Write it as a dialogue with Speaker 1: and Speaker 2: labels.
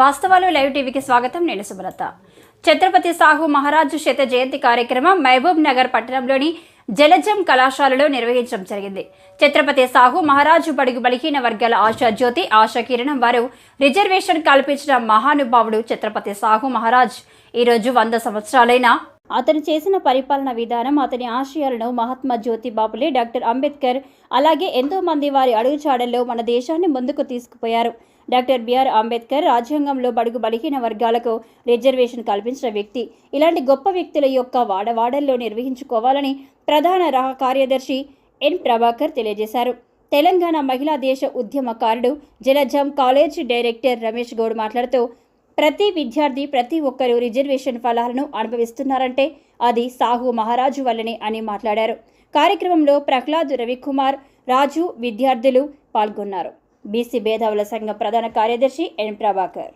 Speaker 1: వాస్తవాలు లైవ్ టీవీకి స్వాగతం. నేను సుబ్రత ఛత్రపతి సాహు మహారాజు శత జయంతి కార్యక్రమం మహబూబ్ నగర్ పట్టణంలోని జలజం కళాశాలలో నిర్వహించడం జరిగింది. ఛత్రపతి సాహు మహారాజు బడుగు బలహీన వర్గాల ఆశా జ్యోతి ఆశా కిరణం వారు రిజర్వేషన్ కల్పించిన మహానుభావుడు ఛత్రపతి సాహు మహారాజ్. ఈరోజు వంద సంవత్సరాలైన అతను చేసిన పరిపాలన విధానం అతని ఆశయాలను మహాత్మా జ్యోతిబాపులే డాక్టర్ అంబేద్కర్ అలాగే ఎంతో మంది వారి అడుగుచాడల్లో మన దేశాన్ని ముందుకు తీసుకుపోయారు. డాక్టర్ బిఆర్ అంబేద్కర్ రాజ్యాంగంలో బడుగు బలహీన వర్గాలకు రిజర్వేషన్ కల్పించిన వ్యక్తి. ఇలాంటి గొప్ప వ్యక్తుల యొక్క వాడవాడల్లో నిర్వహించుకోవాలని ప్రధాన రహ కార్యదర్శి ఎన్ ప్రభాకర్ తెలియజేశారు. తెలంగాణ మహిళా దేశ ఉద్యమకారుడు జలజం కాలేజ్ డైరెక్టర్ రమేష్ గౌడ్ మాట్లాడుతూ ప్రతి విద్యార్థి ప్రతి ఒక్కరూ రిజర్వేషన్ ఫలాలను అనుభవిస్తున్నారంటే అది సాహు మహారాజు వల్లనే అని మాట్లాడారు. కార్యక్రమంలో ప్రహ్లాద్ రవికుమార్ రాజు విద్యార్థులు పాల్గొన్నారు. బీసీ భేదావుల సంఘం ప్రధాన కార్యదర్శి ఎన్ ప్రభాకర్.